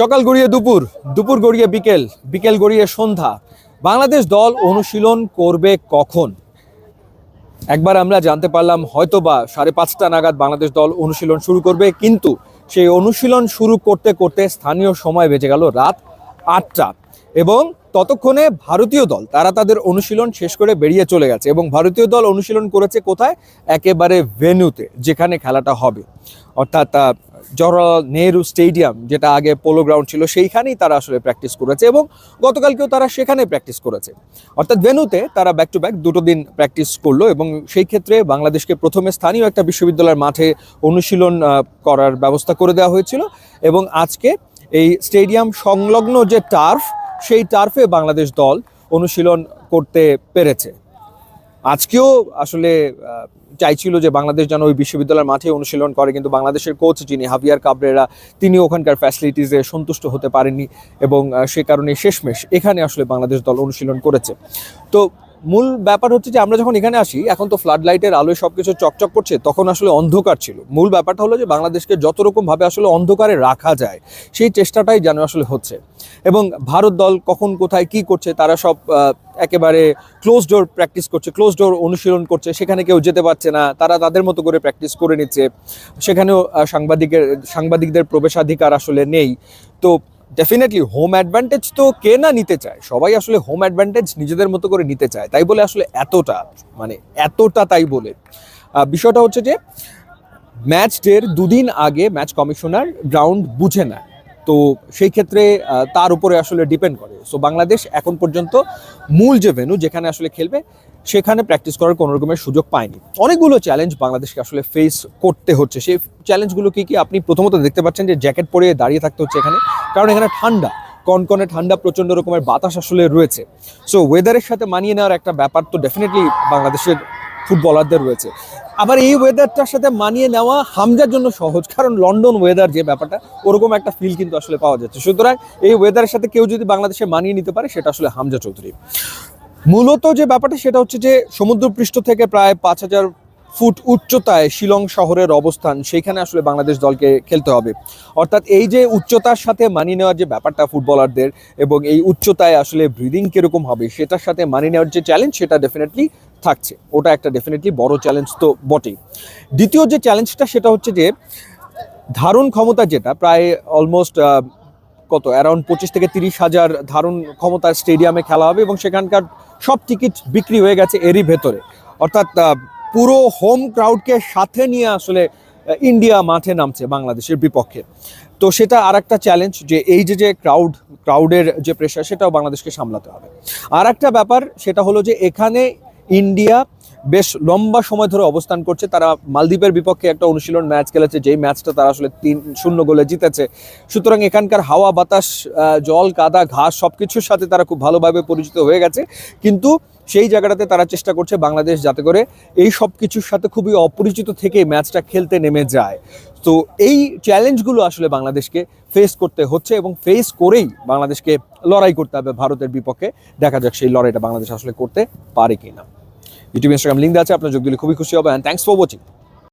সকাল গড়িয়ে দুপুর দুপুর গড়িয়ে বিকেল বিকেল গড়িয়ে সন্ধ্যা। বাংলাদেশ দল অনুশীলন করবে কখন? একবার আমরা জানতে পারলাম হয়তো বা সাড়ে পাঁচটা নাগাদ বাংলাদেশ দল অনুশীলন শুরু করবে, কিন্তু সেই অনুশীলন শুরু করতে করতে স্থানীয় সময় বেজে গেল রাত আটটা এবং ততক্ষণে ভারতীয় দল, তারা তাদের অনুশীলন শেষ করে বেরিয়ে চলে গেছে এবং ভারতীয় দল অনুশীলন করেছে কোথায়? একেবারে ভেন্যুতে, যেখানে খেলাটা হবে। অর্থাৎ জওহরলাল নেহরু স্টেডিয়াম, যেটা আগে পোলো গ্রাউন্ড ছিল, সেইখানেই তারা আসলে প্র্যাকটিস করেছে এবং গতকালকেও তারা সেখানে প্র্যাকটিস করেছে। অর্থাৎ ভেনুতে তারা ব্যাক টু ব্যাক দুটো দিন প্র্যাকটিস করল এবং সেই ক্ষেত্রে বাংলাদেশকে প্রথমে স্থানীয় একটা বিশ্ববিদ্যালয়ের মাঠে অনুশীলন করার ব্যবস্থা করে দেওয়া হয়েছিল এবং আজকে এই স্টেডিয়াম সংলগ্ন যে টার্ফ সেই টার্ফে বাংলাদেশ দল অনুশীলন করতে পেরেছে। আজকেও আসলে চাইছিল যে বাংলাদেশ যেন ওই বিশ্ববিদ্যালয়ের মাঠে অনুশীলন করে, কিন্তু বাংলাদেশের কোচ যিনি হাবিয়ার কাবরেরা, তিনি ওখানকার ফ্যাসিলিটিসে সন্তুষ্ট হতে পারেননি এবং সে কারণে শেষমেশ এখানে আসলে বাংলাদেশ দল অনুশীলন করেছে। তো মূল ব্যাপার হচ্ছে যে আমরা যখন এখানে আসি, এখন তো ফ্লাড লাইটের আলোয় সবকিছু চকচক করছে, তখন আসলে অন্ধকার ছিল। মূল ব্যাপারটা হলো যে বাংলাদেশকে যত রকম ভাবে আসলে অন্ধকারে রাখা যায়, সেই চেষ্টাটাই যেন আসলে হচ্ছে। এবং ভারত দল কখন, কোথায়, কি করছে, তারা সব একেবারে ক্লোজ ডোর প্র্যাকটিস করছে ক্লোজ ডোর অনুশীলন করছে। সেখানে কেউ যেতে পারছে না, তারা তাদের মতো করে প্র্যাকটিস করে নিচ্ছে। সেখানেও সাংবাদিকের, সাংবাদিকদের প্রবেশাধিকার আসলে নেই। তো ডেফিনেটলি হোম অ্যাডভান্টেজ তো কে না নিতে চায়? সবাই আসলে হোম অ্যাডভান্টেজ নিজেদের মতো করে নিতে চায়। তাই বলে আসলে এতটা মানে এতটা তাই বলে। বিষয়টা হচ্ছে যে ম্যাচ ডের দুদিন আগে ম্যাচ কমিশনার গ্রাউন্ড বুঝে নেয় তো সেই ক্ষেত্রে তার উপরে আসলে ডিপেন্ড করে। সো বাংলাদেশ এখন পর্যন্ত মূল যে ভেনু যেখানে আসলে খেলবে সেখানে প্র্যাকটিস করার কোনো রকমের সুযোগ পায়নি। অনেকগুলো চ্যালেঞ্জ বাংলাদেশকে আসলে ফেস করতে হচ্ছে। সেই চ্যালেঞ্জগুলো কি কি আপনি প্রথমত দেখতে পাচ্ছেন যে জ্যাকেট পরে দাঁড়িয়ে থাকতে হচ্ছে এখানে। কারণ এখানে ঠান্ডা, কনকনে ঠান্ডা প্রচণ্ড রকমের বাতাস আসলে রয়েছে। সো ওয়েদারের সাথে মানিয়ে নেওয়ার একটা ব্যাপার তো ডেফিনেটলি বাংলাদেশের ফুটবলারদের রয়েছে। আবার এই ওয়েদারটার সাথে মানিয়ে নেওয়া হামজার জন্য সহজ, কারণ লন্ডন ওয়েদার যে ব্যাপারটা, ওরকম একটা ফিল কিন্তু আসলে পাওয়া যাচ্ছে। সুতরাং এই ওয়েদারের সাথে কেউ যদি বাংলাদেশে মানিয়ে নিতে পারে, সেটা আসলে হামজা চৌধুরী। মূলত যে ব্যাপারটা সেটা হচ্ছে যে সমুদ্রপৃষ্ঠ থেকে প্রায় পাঁচ হাজার ফুট উচ্চতায় শিলং শহরের অবস্থান, সেইখানে আসলে বাংলাদেশ দলকে খেলতে হবে। অর্থাৎ এই যে উচ্চতার সাথে মানিয়ে নেওয়ার যে ব্যাপারটা ফুটবলারদের এবং এই উচ্চতায় আসলে ব্রিদিং কীরকম হবে, সেটার সাথে মানিয়ে নেওয়ার যে চ্যালেঞ্জ সেটা ডেফিনেটলি থাকছে। ওটা একটা ডেফিনেটলি বড় চ্যালেঞ্জ তো বটেই। দ্বিতীয় যে চ্যালেঞ্জটা সেটা হচ্ছে যে ধারণ ক্ষমতা যেটা, প্রায় অলমোস্ট কত? অ্যারাউন্ড পঁচিশ থেকে তিরিশ হাজার ধারণ ক্ষমতার স্টেডিয়ামে খেলা হবে এবং সেখানকার সব টিকিট বিক্রি হয়ে গেছে এরই ভেতরে। অর্থাৎ পুরো হোম ক্রাউডকে সাথে নিয়ে আসলে ইন্ডিয়া মাঠে নামছে বাংলাদেশের বিপক্ষে। তো সেটা আর একটা চ্যালেঞ্জ যে এই যে যে ক্রাউড ক্রাউডের যে প্রেশার সেটাও বাংলাদেশকে সামলাতে হবে। আর একটা ব্যাপার, সেটা হলো যে এখানে ইন্ডিয়া বেশ লম্বা সময় ধরে অবস্থান করছে। তারা মালদ্বীপের বিপক্ষে একটা অনুশীলন ম্যাচ খেলেছে, যেই ম্যাচটা তারা আসলে তিন শূন্য গোলে জিতেছে। সুতরাং এখানকার হাওয়া, বাতাস জল, কাদা, ঘাস সব কিছুর সাথে তারা খুব ভালোভাবে পরিচিত হয়ে গেছে। কিন্তু সেই জায়গাটাতে তারা চেষ্টা করছে বাংলাদেশ যাতে করে এই সব কিছুর সাথে খুবই অপরিচিত থেকে ম্যাচটা খেলতে নেমে যায়। তো এই চ্যালেঞ্জগুলো আসলে বাংলাদেশকে ফেস করতে হচ্ছে এবং ফেস করেই বাংলাদেশকে লড়াই করতে হবে ভারতের বিপক্ষে। দেখা যাক সেই লড়াইটা বাংলাদেশ আসলে করতে পারে কিনা। ইউটিউব ইনস্টাগ্রাম লিঙ্ক আছে আপনার যোগ দিলে খুবই খুশি হবে অ্যান্ড থ্যাংকস ফর ওয়াচিং